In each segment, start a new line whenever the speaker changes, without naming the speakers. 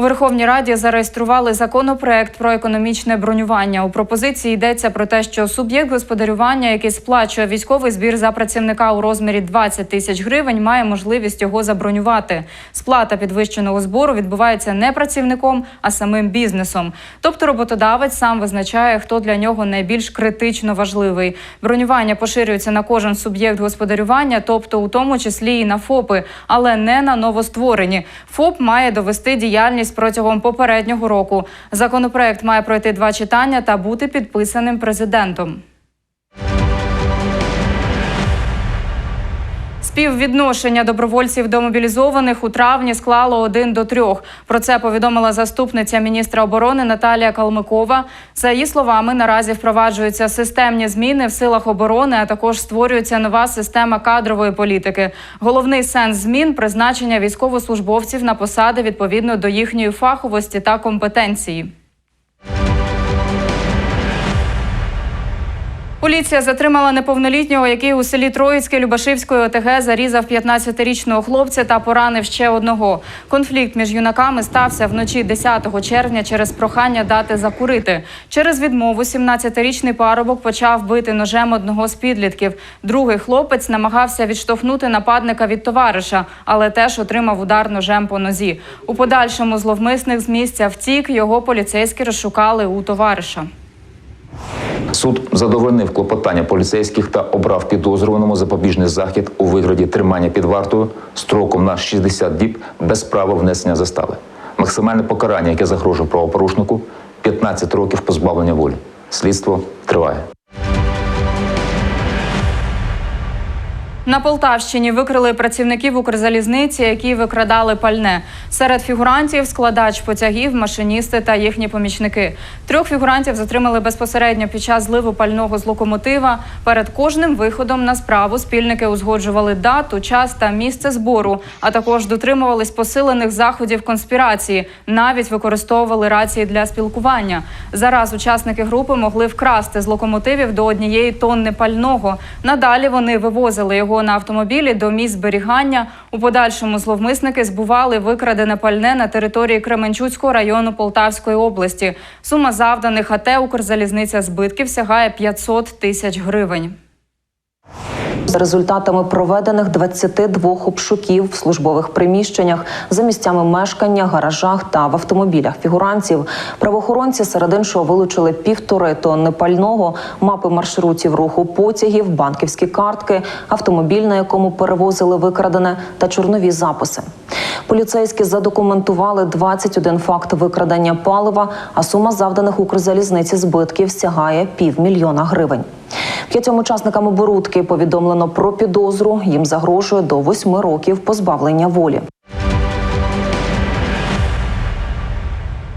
У Верховній Раді зареєстрували законопроект про економічне бронювання. У пропозиції йдеться про те, що суб'єкт господарювання, який сплачує військовий збір за працівника у розмірі 20 тисяч гривень, має можливість його забронювати. Сплата підвищеного збору відбувається не працівником, а самим бізнесом. Тобто роботодавець сам визначає, хто для нього найбільш критично важливий. Бронювання поширюється на кожен суб'єкт господарювання, тобто у тому числі і на ФОПи, але не на новостворені. ФОП має довести діяльність протягом попереднього року. Законопроект має пройти два читання та бути підписаним президентом. Співвідношення добровольців до мобілізованих у травні склало 1 до 3. Про це повідомила заступниця міністра оборони Наталія Калмикова. За її словами, наразі впроваджуються системні зміни в силах оборони, а також створюється нова система кадрової політики. Головний сенс змін призначення військовослужбовців на посади відповідно до їхньої фаховості та компетенції. Поліція затримала неповнолітнього, який у селі Троїцьке Любашівської ОТГ зарізав 15-річного хлопця та поранив ще одного. Конфлікт між юнаками стався вночі 10 червня через прохання дати закурити. Через відмову 17-річний парубок почав бити ножем одного з підлітків. Другий хлопець намагався відштовхнути нападника від товариша, але теж отримав удар ножем по нозі. У подальшому зловмисник з місця втік. Його поліцейські розшукали у товариша.
Суд задовольнив клопотання поліцейських та обрав підозрюваному запобіжний захід у вигляді тримання під вартою строком на 60 діб без права внесення застави. Максимальне покарання, яке загрожує правопорушнику 15 років позбавлення волі. Слідство триває.
На Полтавщині викрили працівників Укрзалізниці, які викрадали пальне. Серед фігурантів складач потягів, машиністи та їхні помічники. Трьох фігурантів затримали безпосередньо під час зливу пального з локомотива. Перед кожним виходом на справу спільники узгоджували дату, час та місце збору, а також дотримувались посилених заходів конспірації. Навіть використовували рації для спілкування. Зараз учасники групи могли вкрасти з локомотивів до однієї тонни пального. Надалі вони вивозили його на автомобілі до місць зберігання. У подальшому зловмисники збували викрадене пальне на території Кременчуцького району Полтавської області. Сума завданих АТ Укрзалізниця збитків сягає 500 тисяч гривень.
За результатами проведених 22 обшуків в службових приміщеннях за місцями мешкання, гаражах та в автомобілях фігуранців. правоохоронці серед іншого вилучили півтори тонни пального, мапи маршрутів руху потягів, банківські картки, автомобіль, на якому перевозили викрадене, та чорнові записи. Поліцейські задокументували 21 факт викрадення палива, а сума завданих Укрзалізниці збитків сягає півмільйона гривень. П'ятьом учасникам оборудки повідомлено про підозру. Їм загрожує до восьми років позбавлення волі.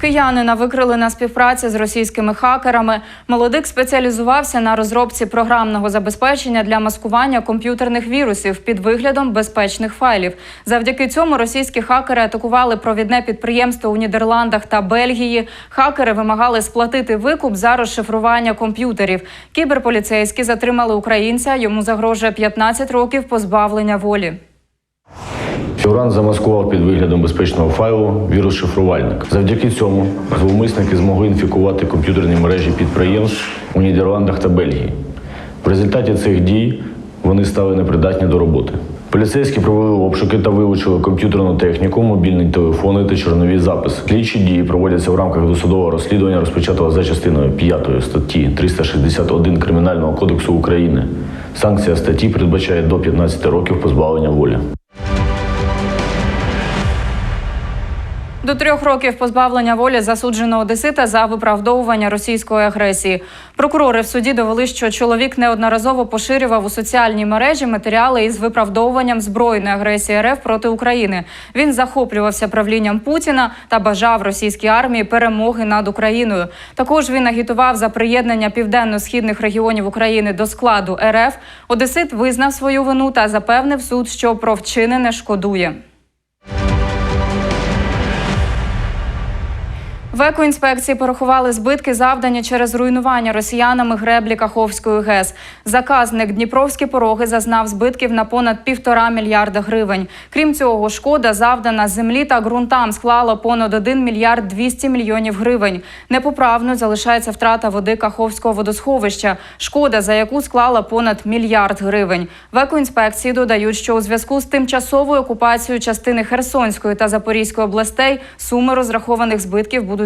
Киянина викрили на співпраці з російськими хакерами. Молодик спеціалізувався на розробці програмного забезпечення для маскування комп'ютерних вірусів під виглядом безпечних файлів. Завдяки цьому російські хакери атакували провідне підприємство у Нідерландах та Бельгії. Хакери вимагали сплатити викуп за розшифрування комп'ютерів. Кіберполіцейські затримали українця. Йому загрожує 15 років позбавлення волі.
Фігурант замаскував під виглядом безпечного файлу вірус-шифрувальник. Завдяки цьому зловмисники змогли інфікувати комп'ютерні мережі підприємств у Нідерландах та Бельгії. В результаті цих дій вони стали непридатні до роботи. Поліцейські провели обшуки та вилучили комп'ютерну техніку, мобільні телефони та чорнові записи. Слідчі дії проводяться в рамках досудового розслідування, розпочатого за частиною 5 статті 361 Кримінального кодексу України. Санкція статті передбачає до 15 років позбавлення волі.
До трьох років позбавлення волі засуджено одесита за виправдовування російської агресії. Прокурори в суді довели, що чоловік неодноразово поширював у соціальній мережі матеріали із виправдовуванням збройної агресії РФ проти України. Він захоплювався правлінням Путіна та бажав російській армії перемоги над Україною. Також він агітував за приєднання південно-східних регіонів України до складу РФ. Одесит визнав свою вину та запевнив суд, що про вчинене шкодує. В екоінспекції порахували збитки, завдані через руйнування росіянами греблі Каховської ГЕС. Заказник Дніпровські пороги зазнав збитків на понад півтора мільярда гривень. Крім цього, шкода завдана землі та ґрунтам склала понад 1 мільярд 200 мільйонів гривень. Непоправною залишається втрата води Каховського водосховища, шкода за яку склала понад мільярд гривень. В екоінспекції додають, що у зв'язку з тимчасовою окупацією частини Херсонської та Запорізької областей суми розрахованих збитків